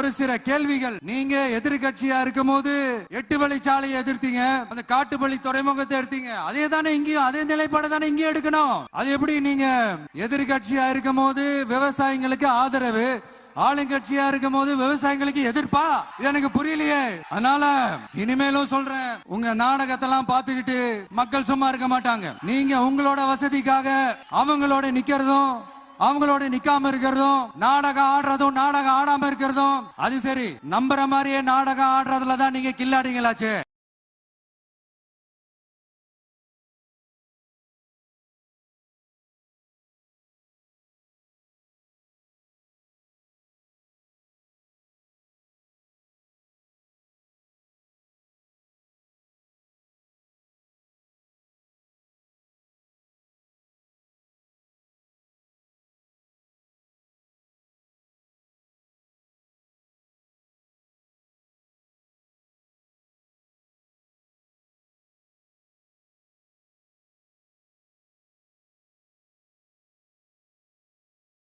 ஒரு சில கேள்விகள் நீங்க எதிர்கட்சியா இருக்கும் போது எட்டு வழிச்சாலையை எதிர்த்தீங்க அந்த காட்டுப்பள்ளி துறைமுகத்தை எடுத்தீங்க. அதே தானே இங்கேயும் அதே நிலைப்பாடு தானே இங்கேயும் எடுக்கணும். அது எப்படி நீங்க எதிர்கட்சியா இருக்கும் போது விவசாயிங்களுக்கு ஆதரவு ஆளுங்கட்சியா இருக்கும் போது விவசாயிகளுக்கு எதிர்ப்பா? இது எனக்கு புரியலையே. அதனால இனிமேலும் சொல்றேன் உங்க நாடகத்தெல்லாம் பார்த்துக்கிட்டு மக்கள் சும்மா இருக்க மாட்டாங்க. நீங்க உங்களோட வசதிக்காக அவங்களோட நிக்கிறதும் அவங்களோட நிக்காம இருக்கிறதும் நாடகம் ஆடுறதும் நாடகம் ஆடாம இருக்கிறதும் அது சரி. நம்புற மாதிரியே நாடகம் ஆடுறதுல தான் நீங்க கில்லாடிங்களாச்சே.